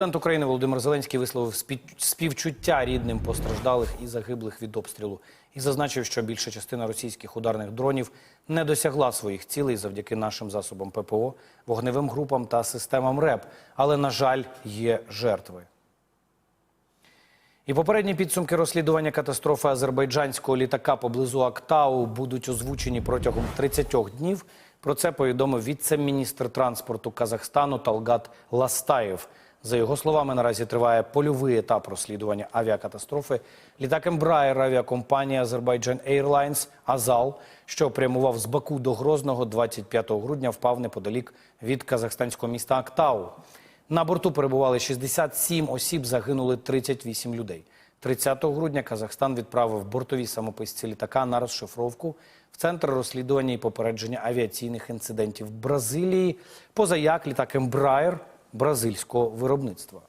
Президент України Володимир Зеленський висловив співчуття рідним постраждалих і загиблих від обстрілу і зазначив, що більша частина російських ударних дронів не досягла своїх цілей завдяки нашим засобам ППО, вогневим групам та системам РЕП. Але, на жаль, є жертви. І попередні підсумки розслідування катастрофи азербайджанського літака поблизу Актау будуть озвучені протягом 30 днів. Про це повідомив віце-міністр транспорту Казахстану Талгат Ластаєв. За його словами, наразі триває польовий етап розслідування авіакатастрофи. Літак Embraer авіакомпанія Azerbaijan Airlines Азал, що прямував з Баку до Грозного 25 грудня, впав неподалік від казахстанського міста Актау. На борту перебували 67 осіб, загинули 38 людей. 30 грудня Казахстан відправив бортові самописці літака на розшифровку в центр розслідування і попередження авіаційних інцидентів в Бразилії, позаяк літак Embraer бразильського виробництва.